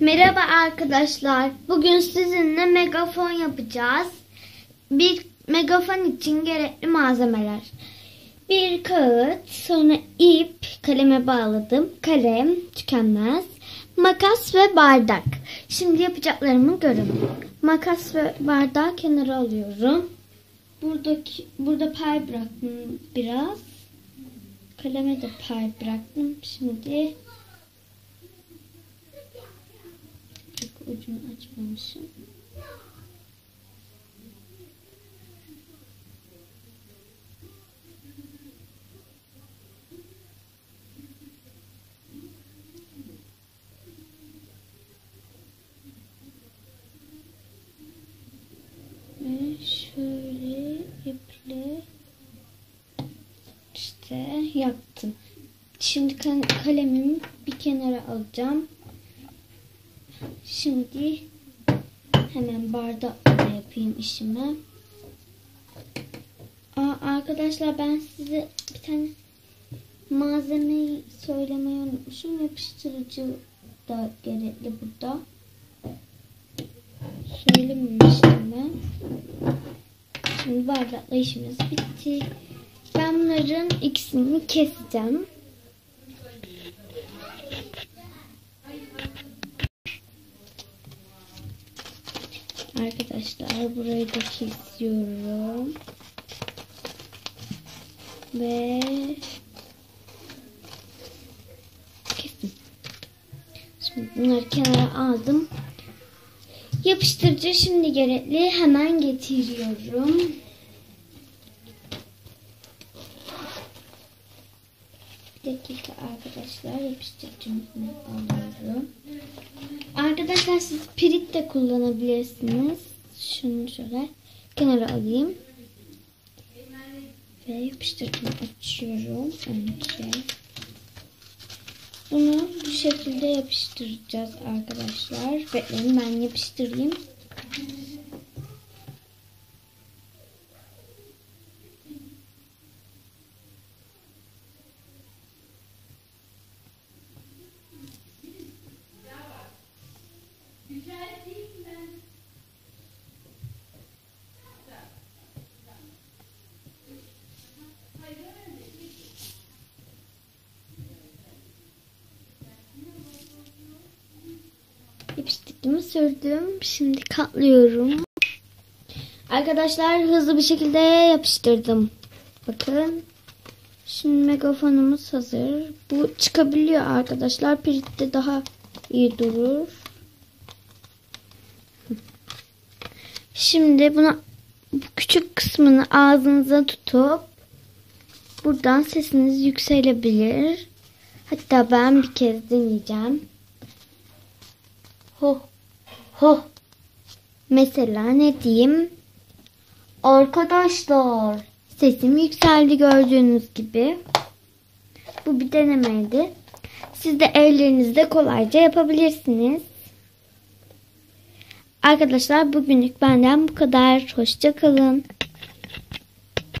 Merhaba arkadaşlar. Bugün sizinle megafon yapacağız. Bir megafon için gerekli malzemeler. Bir kağıt, sonra ip, kaleme bağladım. Kalem, tükenmez. Makas ve bardak. Şimdi yapacaklarımı görün. Makas ve bardağı kenara alıyorum. Buradaki burada pay bıraktım biraz. Kaleme de pay bıraktım. Şimdi ucunu açmamışım. Ve şöyle iple işte yaptım. Şimdi kalemimi bir kenara alacağım. Şimdi hemen bardakla yapayım işimi. Aa, arkadaşlar ben size bir tane malzemeyi söylemeyi unutmuşum. Yapıştırıcı da gerekli burada. Söylememiştim ben. Şimdi bardakla işimiz bitti. Ben bunların ikisini keseceğim. Arkadaşlar burayı da kesiyorum. Ve kestim. Şimdi bunları kenara aldım. Yapıştırıcı şimdi gerekli. Hemen getiriyorum. Bir dakika arkadaşlar yapıştırıcımı alıyorum. Arkadaşlar siz pirit de kullanabilirsiniz. Şunu şöyle kenara alayım. Ve yapıştırıcımı açıyorum önce. Bunu bu şekilde yapıştıracağız arkadaşlar. Bekleyin ben yapıştırayım. Lipstikimi sürdüm. Şimdi katlıyorum. Arkadaşlar hızlı bir şekilde yapıştırdım. Bakın. Şimdi megafonumuz hazır. Bu çıkabiliyor arkadaşlar. Piritte daha iyi durur. Şimdi buna bu küçük kısmını ağzınıza tutup buradan sesiniz yükselebilir. Hatta ben bir kez deneyeceğim. Ho. Mesela ne diyeyim? Arkadaşlar sesim yükseldi gördüğünüz gibi. Bu bir denemeydi. Siz de evlerinizde kolayca yapabilirsiniz. Arkadaşlar bugünlük benden bu kadar. Hoşçakalın.